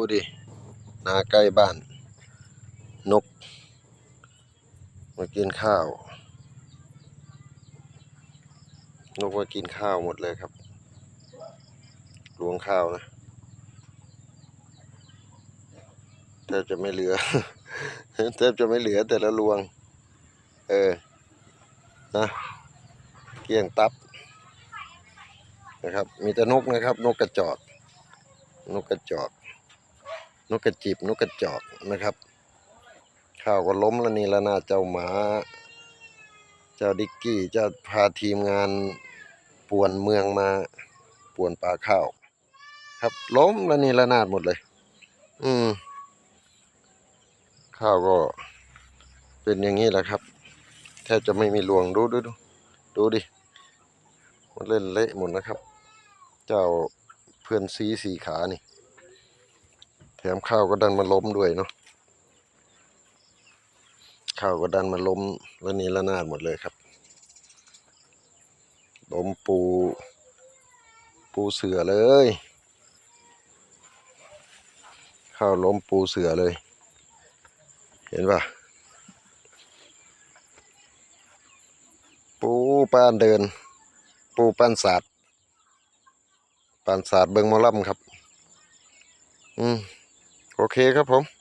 ดูดินาใกล้บ้าน นก มากินข้าว นกมากินข้าวหมดเลยครับรวงข้าวนะแทบจะไม่เหลือแทบจะไม่เหลือแต่ละรวง เออ นะ เกลี้ยงตับ นะครับ มีแต่นกนะครับ นกกระจอก นกกระจอก กกระจิบนกกระจอกนะครับ ข้าวก็ล้มล้วนี่ล้วนะเจ้าหมา เจ้าดิกกี้จ้าพาทีมงานป่วนเมืองมาป่วนป่าข้าว ครับล้มล้วนี่ละนาดหมดเลย อืม ข้าวก็เป็นอย่างนี้แหละครับแทบจะไม่มีรวงดูดูดูดูดิมันเล่นเละหมดนะครับ เจ้าเพื่อนซีสีขานี่ แถมข้าวก็ดันมาล้มด้วยเนาะข้าวก็ดันมาล้มแล้วนี่ละนาดหมดเลยครับล้มปู ปูเสือเลย ข้าวล้มปูเสือเลย เห็นปะปูปานเดิน ปูปานศาสตร์ปานศาสตร์เบิงมอลำครับ อืม เคครับผม